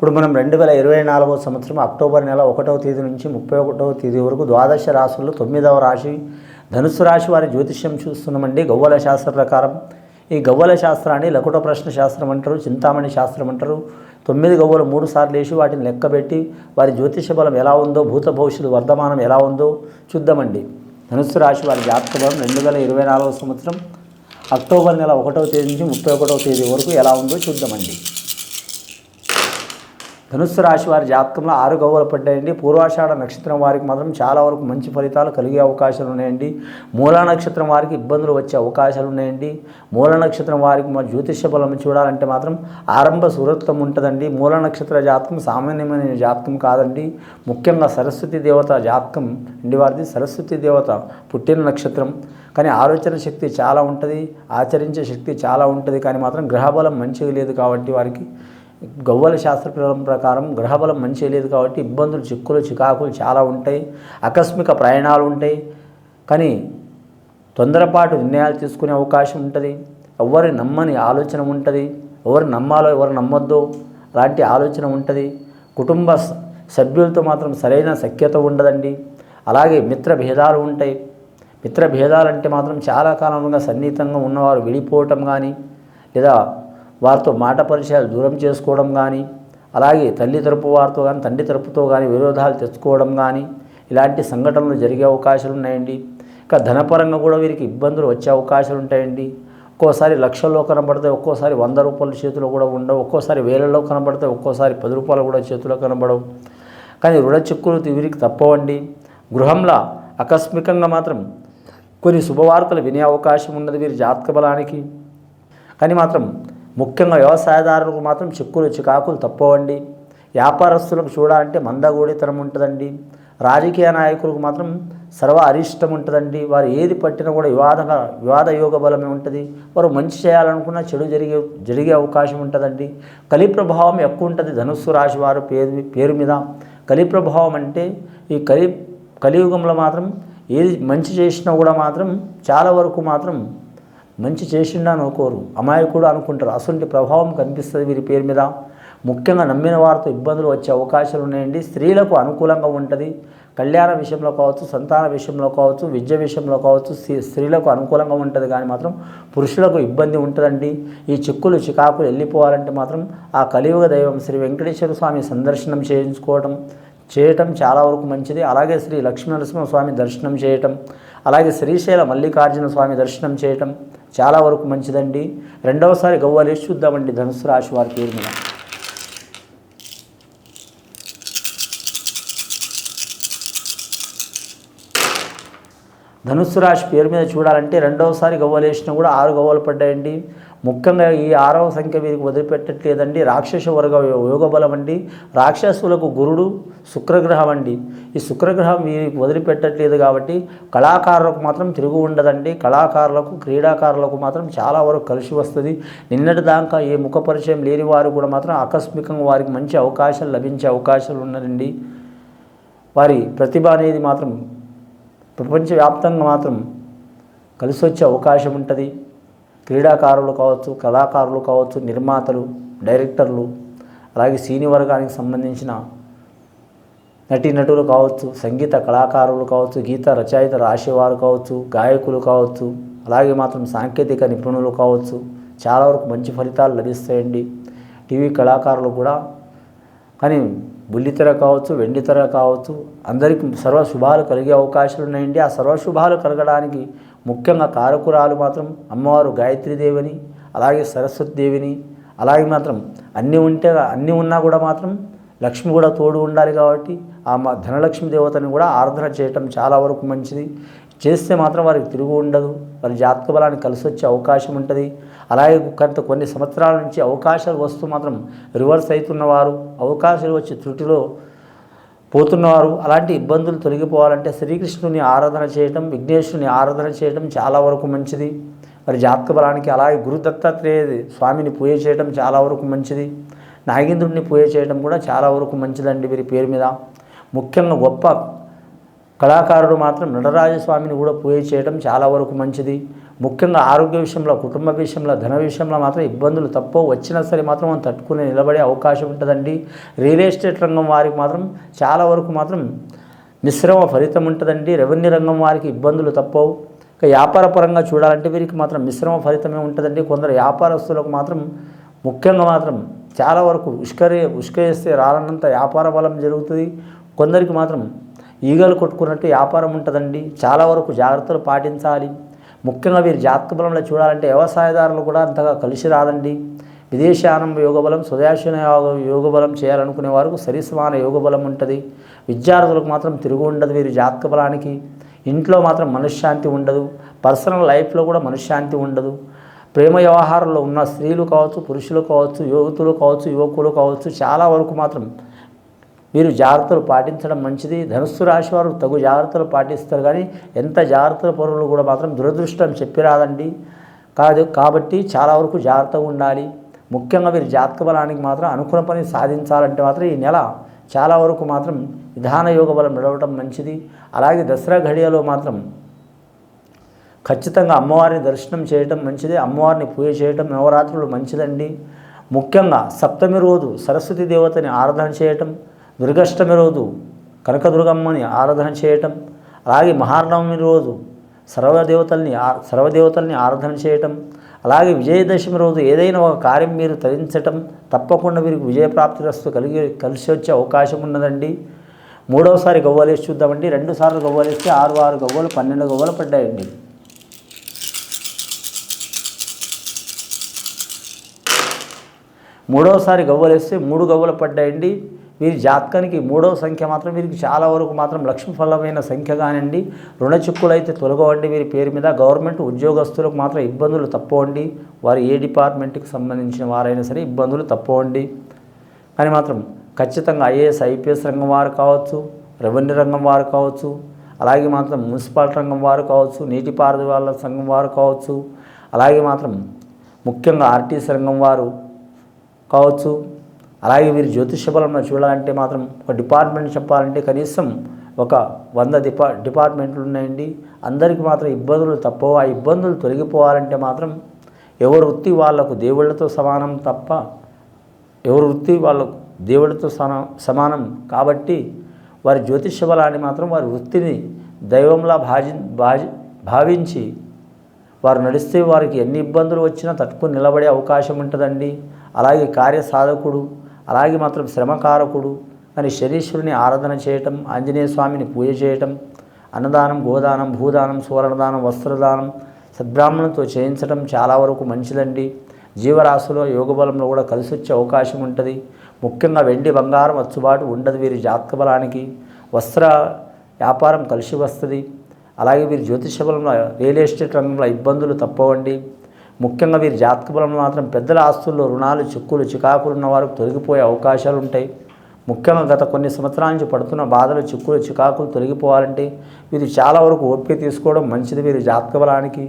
ఇప్పుడు మనం రెండు వేల ఇరవై నాలుగవ సంవత్సరం అక్టోబర్ నెల ఒకటవ తేదీ నుంచి ముప్పై ఒకటవ తేదీ వరకు ద్వాదశ రాశుల్లో తొమ్మిదవ రాశి ధనుసు రాశి వారి జ్యోతిష్యం చూస్తున్నామండి. గవ్వల శాస్త్ర ప్రకారం. ఈ గవ్వల శాస్త్రాన్ని లకుట ప్రశ్న శాస్త్రం అంటారు చింతామణి శాస్త్రం అంటారు. తొమ్మిది గవ్వలు మూడు సార్లు వేసి వాటిని లెక్కబెట్టి వారి జ్యోతిష బలం ఎలా ఉందో భూత భవిష్యత్తు వర్ధమానం ఎలా ఉందో చూద్దామండి. ధనుస్సు రాశి వారి జాతక బలం రెండు వేల ఇరవై నాలుగవ సంవత్సరం అక్టోబర్ నెల ఒకటవ తేదీ నుంచి ముప్పై ఒకటవ తేదీ వరకు ఎలా ఉందో చూద్దామండి. ధనుస్సు రాశి వారి జాతకంలో ఆరు గవ్వలు పడ్డాయండి. పూర్వాషాఢ నక్షత్రం వారికి మాత్రం చాలా వరకు మంచి ఫలితాలు కలిగే అవకాశాలు ఉన్నాయండి. మూలా నక్షత్రం వారికి ఇబ్బందులు వచ్చే అవకాశాలు ఉన్నాయండి. మూల నక్షత్రం వారికి మా జ్యోతిష బలం చూడాలంటే మాత్రం ఆరంభ సురత్వం ఉంటుందండి. మూల నక్షత్ర జాతకం సామాన్యమైన జాతకం కాదండి. ముఖ్యంగా సరస్వతి దేవత జాతకం అండి వారిది. సరస్వతి దేవత పుట్టిన నక్షత్రం. కానీ ఆలోచన శక్తి చాలా ఉంటుంది. ఆచరించే శక్తి చాలా ఉంటుంది. కానీ మాత్రం గ్రహబలం మంచిగా లేదు కాబట్టి వారికి గవ్వల శాస్త్ర ప్రకారం గ్రహబలం మంచి లేదు కాబట్టి ఇబ్బందులు చిక్కులు చికాకులు చాలా ఉంటాయి. ఆకస్మిక ప్రయాణాలు ఉంటాయి. కానీ తొందరపాటు నిర్ణయాలు తీసుకునే అవకాశం ఉంటుంది. ఎవరి నమ్మని ఆలోచన ఉంటుంది. ఎవరు నమ్మాలో ఎవరు నమ్మొద్దో అలాంటి ఆలోచన ఉంటుంది. కుటుంబ సభ్యులతో మాత్రం సరైన సఖ్యత ఉండదండి. అలాగే మిత్ర భేదాలు ఉంటాయి. మిత్ర భేదాలంటే మాత్రం చాలా కాలంగా సన్నిహితంగా ఉన్నవారు విడిపోవటం కానీ లేదా వారితో మాట పరిచయాలు దూరం చేసుకోవడం కానీ అలాగే తల్లి తరపు వారితో కానీ తండ్రి తరపుతో కానీ విరోధాలు తెచ్చుకోవడం కానీ ఇలాంటి సంఘటనలు జరిగే అవకాశాలు ఉన్నాయండి. ఇంకా ధనపరంగా కూడా వీరికి ఇబ్బందులు వచ్చే అవకాశాలు ఉంటాయండి. ఒక్కోసారి లక్షల్లో కనబడతాయి ఒక్కోసారి వంద రూపాయల చేతిలో కూడా ఉండవు ఒక్కోసారి వేలలో కనబడతాయి ఒక్కోసారి పది రూపాయలు కూడా చేతిలో కనబడవు. కానీ రుణ చిక్కులు వీరికి తప్పవండి. గృహంలో ఆకస్మికంగా మాత్రం కొన్ని శుభవార్తలు వినే అవకాశం ఉన్నది వీరి జాతక బలానికి. కానీ మాత్రం ముఖ్యంగా వ్యవసాయదారులకు మాత్రం చిక్కులు చికాకులు తప్పవండి. వ్యాపారస్తులకు చూడాలంటే మందగూడితనం ఉంటుందండి. రాజకీయ నాయకులకు మాత్రం సర్వ అరిష్టం ఉంటుందండి. వారు ఏది పట్టినా కూడా వివాదంగా వివాద యోగ బలమే ఉంటుంది. వారు మంచి చేయాలనుకున్నా చెడు జరిగే జరిగే అవకాశం ఉంటుందండి. కలి ప్రభావం ఎక్కువ ఉంటుంది ధనుస్సు రాశి వారు పేరు పేరు మీద. కలి ప్రభావం అంటే ఈ కలి కలియుగంలో మాత్రం ఏది మంచి చేసినా కూడా మాత్రం చాలా వరకు మాత్రం మంచి చేసిండా అనుకోరు. అమాయకుడు అనుకుంటారు. అసలు ప్రభావం కనిపిస్తుంది వీరి పేరు మీద. ముఖ్యంగా నమ్మిన వారితో ఇబ్బందులు వచ్చే అవకాశాలు ఉన్నాయండి. స్త్రీలకు అనుకూలంగా ఉంటుంది. కళ్యాణ విషయంలో కావచ్చు సంతాన విషయంలో కావచ్చు విద్య విషయంలో కావచ్చు స్త్రీలకు అనుకూలంగా ఉంటుంది. కానీ మాత్రం పురుషులకు ఇబ్బంది ఉంటుందండి. ఈ చిక్కులు చికాకులు వెళ్ళిపోవాలంటే మాత్రం ఆ కలియుగ దైవం శ్రీ వెంకటేశ్వర స్వామి సందర్శనం చేయించుకోవడం చేయటం చాలా వరకు మంచిది. అలాగే శ్రీ లక్ష్మీనరసింహ స్వామి దర్శనం చేయటం అలాగే శ్రీశైల మల్లికార్జున స్వామి దర్శనం చేయటం చాలా వరకు మంచిదండి. రెండవసారి గవ్వలేసి చూద్దామండి. ధనుసు రాశి వారి పేరు మీద. ధనుస్సు రాశి పేరు మీద చూడాలంటే రెండవసారి గవ్వలు వేసినా కూడా ఆరు గవ్వలు పడ్డాయండి. ముఖ్యంగా ఈ ఆరవ సంఖ్య వీరికి వదిలిపెట్టట్లేదండి. రాక్షస వర్గ యోగబలం అండి. రాక్షసులకు గురుడు శుక్రగ్రహం అండి. ఈ శుక్రగ్రహం వీరికి వదిలిపెట్టట్లేదు కాబట్టి కళాకారులకు మాత్రం తిరుగు ఉండదండి. కళాకారులకు క్రీడాకారులకు మాత్రం చాలా వరకు కలిసి వస్తుంది. నిన్నటి దాకా ఏ ముఖ పరిచయం లేని వారు కూడా మాత్రం ఆకస్మికంగా వారికి మంచి అవకాశాలు లభించే అవకాశాలు ఉన్నదండి. వారి ప్రతిభ అనేది మాత్రం ప్రపంచవ్యాప్తంగా మాత్రం కలిసి వచ్చే అవకాశం ఉంటుంది. క్రీడాకారులు కావచ్చు కళాకారులు కావచ్చు నిర్మాతలు డైరెక్టర్లు అలాగే సినీ వర్గానికి సంబంధించిన నటీనటులు కావచ్చు సంగీత కళాకారులు కావచ్చు గీత రచయిత రాసేవారు కావచ్చు గాయకులు కావచ్చు అలాగే మాత్రం సాంకేతిక నిపుణులు కావచ్చు చాలా వరకు మంచి ఫలితాలు లభిస్తాయండి. టీవీ కళాకారులు కూడా. కానీ బుల్లితెర కావచ్చు వెండితెర కావచ్చు అందరికి సర్వ శుభాలు కలిగే అవకాశాలు ఉన్నాయండి. ఆ సర్వ శుభాలు కలగడానికి ముఖ్యంగా కారకురాలు మాత్రం అమ్మవారు గాయత్రీదేవిని అలాగే సరస్వతి దేవిని అలాగే మాత్రం అన్నీ ఉంటే అన్నీ ఉన్నా కూడా మాత్రం లక్ష్మి కూడా తోడు ఉండాలి కాబట్టి ఆ ధనలక్ష్మి దేవతని కూడా ఆరాధన చేయటం చాలా వరకు మంచిది. చేస్తే మాత్రం వారికి తిరుగు ఉండదు. వారి జాతక బలానికి కలిసి వచ్చే అవకాశం ఉంటుంది. అలాగే కొంత కొన్ని సంవత్సరాల నుంచి అవకాశాలు వస్తూ మాత్రం రివర్స్ అవుతున్నవారు అవకాశాలు వచ్చి త్రుటిలో పోతున్నవారు అలాంటి ఇబ్బందులు తొలగిపోవాలంటే శ్రీకృష్ణుని ఆరాధన చేయటం విఘ్నేశ్వరుని ఆరాధన చేయటం చాలా వరకు మంచిది. మరి జాతక బలానికి అలాగే గురు దత్తాత్రేయ స్వామిని పూజ చేయడం చాలా వరకు మంచిది. నాగేంద్రుడిని పూజ చేయడం కూడా చాలా వరకు మంచిదండి వీరి పేరు మీద. ముఖ్యంగా గొప్ప కళాకారుడు మాత్రం నటరాజస్వామిని కూడా పూజ చేయడం చాలా వరకు మంచిది. ముఖ్యంగా ఆరోగ్య విషయంలో కుటుంబ విషయంలో ధన విషయంలో మాత్రం ఇబ్బందులు తప్ప వచ్చినా సరే మాత్రం మనం తట్టుకునే నిలబడే అవకాశం ఉంటుందండి. రియల్ ఎస్టేట్ రంగం వారికి మాత్రం చాలా వరకు మాత్రం మిశ్రమ ఫలితం ఉంటుందండి. రెవెన్యూ రంగం వారికి ఇబ్బందులు తప్పవు. ఇక వ్యాపార పరంగా చూడాలంటే వీరికి మాత్రం మిశ్రమ ఫలితమే ఉంటుందండి. కొందరు వ్యాపారస్తులకు మాత్రం ముఖ్యంగా మాత్రం చాలా వరకు ఉష్కరి ఉష్కరిస్తే రాలన్నంత వ్యాపార బలం జరుగుతుంది. కొందరికి మాత్రం ఈగలు కొట్టుకున్నట్టు వ్యాపారం ఉంటుందండి. చాలా వరకు జాగ్రత్తలు పాటించాలి. ముఖ్యంగా వీరి జాతక బలంలో చూడాలంటే వ్యవసాయదారులు కూడా అంతగా కలిసి రాదండి. విదేశానం యోగబలం సుదర్శన యోగ యోగబలం చేయాలనుకునే వారికి సరిసమాన యోగబలం ఉంటుంది. విద్యార్థులకు మాత్రం తిరుగు ఉండదు వీరి జాతక బలానికి. ఇంట్లో మాత్రం మనశ్శాంతి ఉండదు. పర్సనల్ లైఫ్లో కూడా మనశ్శాంతి ఉండదు. ప్రేమ వ్యవహారంలో ఉన్న స్త్రీలు కావచ్చు పురుషులు కావచ్చు యువతులు కావచ్చు యువకులు కావచ్చు చాలా వరకు మాత్రం మీరు జాగ్రత్తలు పాటించడం మంచిది. ధనుస్సు రాశి వారు తగు జాగ్రత్తలు పాటిస్తారు కానీ ఎంత జాగ్రత్తల పనులు కూడా మాత్రం దురదృష్టం చెప్పి రాదండి కాదు కాబట్టి చాలా వరకు జాగ్రత్తగా ఉండాలి. ముఖ్యంగా మీరు జాతక బలానికి మాత్రం అనుకున్న పని సాధించాలంటే మాత్రం ఈ నెల చాలా వరకు మాత్రం విధాన యోగ బలం నడవటం మంచిది. అలాగే దసరా ఘడియలో మాత్రం ఖచ్చితంగా అమ్మవారిని దర్శనం చేయటం మంచిది. అమ్మవారిని పూజ చేయటం నవరాత్రులు మంచిదండి. ముఖ్యంగా సప్తమి రోజు సరస్వతి దేవతని ఆరాధన చేయటం దుర్గాష్టమి రోజు కనకదుర్గమ్మని ఆరాధన చేయటం అలాగే మహానవమి రోజు సర్వదేవతల్ని సర్వదేవతల్ని ఆరాధన చేయటం అలాగే విజయదశమి రోజు ఏదైనా ఒక కార్యం మీరు తరించటం తప్పకుండా వీరికి విజయప్రాప్తి రస్తు కలిగి కలిసి వచ్చే అవకాశం ఉన్నదండి. మూడవసారి గవ్వలేసి చూద్దామండి. రెండు సార్లు గవ్వలేస్తే ఆరు ఆరు గవ్వలు పన్నెండు గవ్వలు పడ్డాయండి. మూడవసారి గవ్వలేస్తే మూడు గవ్వలు పడ్డాయండి. వీరి జాతకానికి మూడవ సంఖ్య మాత్రం వీరికి చాలా వరకు మాత్రం లక్ష్మఫలమైన సంఖ్య కానివ్వండి రుణ చిక్కులు అయితే తొలగవండి వీరి పేరు మీద గవర్నమెంట్ ఉద్యోగస్తులకు మాత్రం ఇబ్బందులు తప్పవండి వారు ఏ డిపార్ట్మెంట్కి సంబంధించిన వారైనా సరే ఇబ్బందులు తప్పవండి. కానీ మాత్రం ఖచ్చితంగా ఐఏఎస్ ఐపీఎస్ రంగం వారు కావచ్చు రెవెన్యూ రంగం వారు కావచ్చు అలాగే మాత్రం మున్సిపాలిటీ రంగం వారు కావచ్చు నీటిపారుదల సంఘం వారు కావచ్చు అలాగే మాత్రం ముఖ్యంగా ఆర్టీసీ రంగం వారు కావచ్చు అలాగే వీరు జ్యోతిష బలంలో చూడాలంటే మాత్రం ఒక డిపార్ట్మెంట్ చెప్పాలంటే కనీసం ఒక వంద డిపా డిపార్ట్మెంట్లు ఉన్నాయండి. అందరికీ మాత్రం ఇబ్బందులు తప్పవు. ఆ ఇబ్బందులు తొలగిపోవాలంటే మాత్రం ఎవరు వృత్తి వాళ్ళకు దేవుళ్ళతో సమానం తప్ప ఎవరు వృత్తి వాళ్ళకు దేవుడితో సమ సమానం కాబట్టి వారి జ్యోతిష బలాన్ని మాత్రం వారి వృత్తిని దైవంలా భాజి భాజి భావించి వారు నడిస్తే వారికి ఎన్ని ఇబ్బందులు వచ్చినా తట్టుకుని నిలబడే అవకాశం ఉంటుందండి. అలాగే కార్యసాధకుడు అలాగే మాత్రం శ్రమకారకుడు కానీ శనీశ్వరుని ఆరాధన చేయటం ఆంజనేయ స్వామిని పూజ చేయటం అన్నదానం గోదానం భూదానం సువర్ణదానం వస్త్రదానం సద్బ్రాహ్మణులతో చేయించడం చాలా వరకు మంచిదండి. జీవరాశిలో యోగబలంలో కూడా కలిసి వచ్చే అవకాశం ఉంటుంది. ముఖ్యంగా వెండి బంగారం అచ్చుబాటు ఉండదు వీరి జాతక బలానికి. వస్త్ర వ్యాపారం కలిసి వస్తుంది. అలాగే వీరి జ్యోతిష బలంలో రియల్ ఎస్టేట్ రంగంలో ఇబ్బందులు తప్పవండి. ముఖ్యంగా వీరి జాతక బలంలో మాత్రం పెద్దల ఆస్తుల్లో రుణాలు చిక్కులు చికాకులు ఉన్న వారికి తొలగిపోయే అవకాశాలు ఉంటాయి ముఖ్యంగా గత కొన్ని సంవత్సరాల నుంచి పడుతున్న బాధలు చిక్కులు చికాకులు తొలగిపోవాలంటే వీరు చాలా వరకు ఓపిక తీసుకోవడం మంచిది వీరి జాతక బలానికి.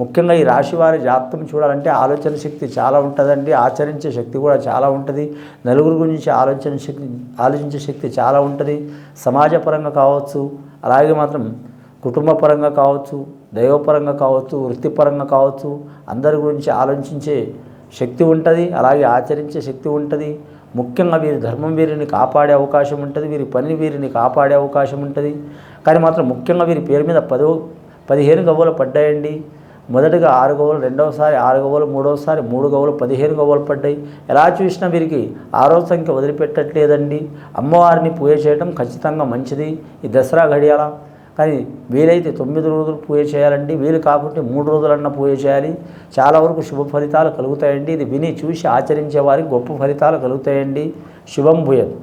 ముఖ్యంగా ఈ రాశి వారి జాతకం చూడాలంటే ఆలోచన శక్తి చాలా ఉంటుందండి. ఆచరించే శక్తి కూడా చాలా ఉంటుంది. నలుగురు గురించి ఆలోచన శక్తి ఆలోచించే శక్తి చాలా ఉంటుంది. సమాజపరంగా కావచ్చు అలాగే మాత్రం కుటుంబపరంగా కావచ్చు దైవపరంగా కావచ్చు వృత్తిపరంగా కావచ్చు అందరి గురించి ఆలోచించే శక్తి ఉంటుంది అలాగే ఆచరించే శక్తి ఉంటుంది. ముఖ్యంగా వీరి ధర్మం వీరిని కాపాడే అవకాశం ఉంటుంది వీరి పని వీరిని కాపాడే అవకాశం ఉంటుంది. కానీ మాత్రం ముఖ్యంగా వీరి పేరు మీద పదో పదిహేను గవ్వలు పడ్డాయండి. మొదటగా ఆరు గవ్వలు రెండవసారి ఆరు గవ్వలు మూడవసారి మూడు గవ్వలు పదిహేను గవ్వలు పడ్డాయి. ఎలా చూసినా వీరికి ఆరో సంఖ్య వదిలిపెట్టట్లేదండి. అమ్మవారిని పూజ చేయడం ఖచ్చితంగా మంచిది. ఈ దసరా గడియాల కానీ వీలైతే తొమ్మిది రోజులు పూజ చేయాలండి. వీలు కాకుంటే మూడు రోజులన్నా పూజ చేయాలి. చాలా వరకు శుభ ఫలితాలు కలుగుతాయండి. ఇది విని చూసి ఆచరించే వారికి గొప్ప ఫలితాలు కలుగుతాయండి. శుభం భూయత్.